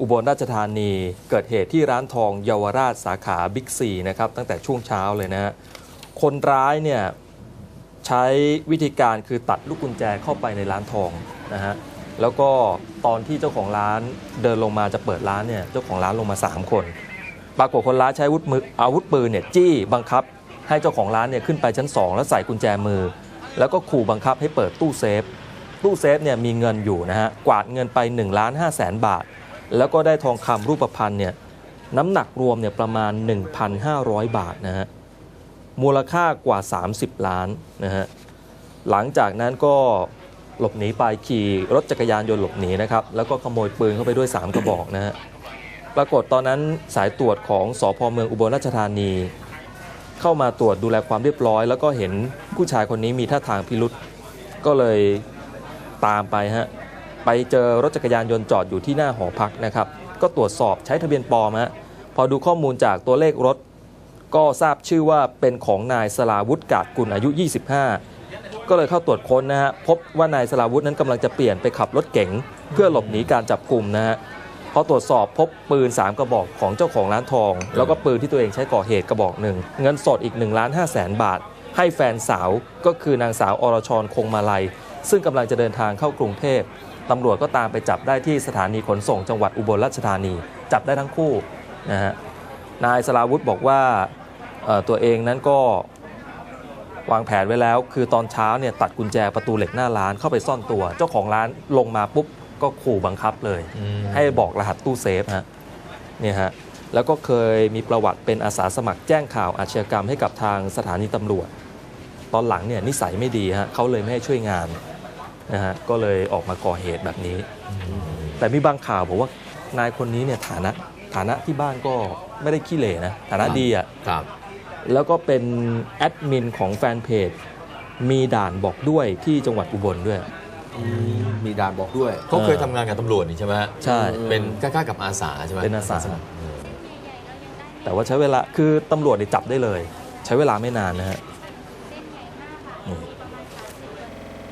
อุบลราชธานีเกิดเหตุที่ร้านทองเยาวราชสาขาบิ๊กซีนะครับตั้งแต่ช่วงเช้าเลยนะฮะคนร้ายเนี่ยใช้วิธีการคือตัดลูกกุญแจเข้าไปในร้านทองนะฮะแล้วก็ตอนที่เจ้าของร้านเดินลงมาจะเปิดร้านเนี่ยเจ้าของร้านลงมา 3 คน ปรากฏคนร้ายใช้อาวุธมืออาวุธปืนเนี่ยจี้บังคับให้เจ้าของร้านเนี่ยขึ้นไปชั้น 2 แล้วใส่กุญแจมือ แล้วก็ขู่บังคับให้เปิดตู้เซฟ ตู้เซฟเนี่ยมีเงินอยู่นะฮะกวาดเงินไป1ล้าน5แสนบาท แล้วก็ได้ทองคำรูปพรรณเนี่ยน้ำหนักรวมเนี่ยประมาณ 1,500 บาทนะฮะมูลค่ากว่า 30 ล้านนะฮะหลังจากนั้นก็หลบหนีไปขี่รถจักรยานยนต์หลบหนีนะครับ แล้วก็ขโมยปืนเข้าไปด้วย 3 กระบอกนะฮะปรากฏตอนนั้นสายตรวจของสพเมืองอุบลราชธานี เข้ามาตรวจดูแลความเรียบร้อย แล้วก็เห็นผู้ชายคนนี้มีท่าทางพิรุษก็เลยตามไปฮะ ไปเจอรถจักรยานยนต์จอดอยู่ที่หน้าหอพักนะครับ ก็ตรวจสอบใช้ทะเบียนปลอมฮะพอดูข้อมูลจากตัวเลขรถ ก็ทราบชื่อว่าเป็นของนายสลาวุฒิกาดกุลอายุ 25 ก็เลยเข้าตรวจค้นนะฮะพบว่านายสลาวุฒินั้นกำลังจะเปลี่ยนไปขับรถเก๋งเพื่อหลบหนีการจับกลุ่มนะฮะพอตรวจสอบพบปืน 3 กระบอกของเจ้าของร้านทอง แล้วก็ปืนที่ตัวเองใช้ก่อเหตุกระบอกหนึ่งเงินสดอีก1ล้าน5แสนบาท ให้แฟนสาวก็คือนางสาวอรชรคงมาลัย ซึ่งกำลังจะเดินทางเข้ากรุงเทพตำรวจก็ตามไปจับได้ที่สถานีขนส่งจังหวัดอุบลราชธานี จับได้ทั้งคู่นะฮะนายสลาวุธบอกว่าเอ่อตัวเองนั้นก็วางแผนไว้แล้ว คือตอนเช้าเนี่ยตัดกุญแจประตูเหล็กหน้าร้านเข้าไปซ่อนตัว เจ้าของร้านลงมาปุ๊บก็ขู่บังคับเลย ให้บอกรหัสตู้เซฟฮะเนี่ยฮะแล้วก็เคยมีประวัติเป็นอาสาสมัครแจ้งข่าวอาชญากรรมให้กับทางสถานีตำรวจ ตอนหลังเนี่ยนิสัยไม่ดีฮะเขาเลยไม่ให้ช่วยงาน นะฮะก็เลยออกมาก่อเหตุแบบนี้ แต่มีบางข่าวบอกว่านายคนนี้เนี่ยฐานะฐานะที่บ้านก็ไม่ได้ขี้เหร่นะฐานะดีอะครับ แล้วก็เป็นแอดมินของแฟนเพจมีด่านบอกด้วยที่จังหวัดอุบลด้วย มีด่านบอกด้วยเขาเคยทำงานกับตำรวจนี่ใช่ไหมฮะใช่ เป็นใกล้ๆกับอาสาใช่ไหมเป็นอาสาสมัครเออแต่ว่าใช้เวลาคือตำรวจเนี่ยจับได้เลย ใช้เวลาไม่นานนะฮะ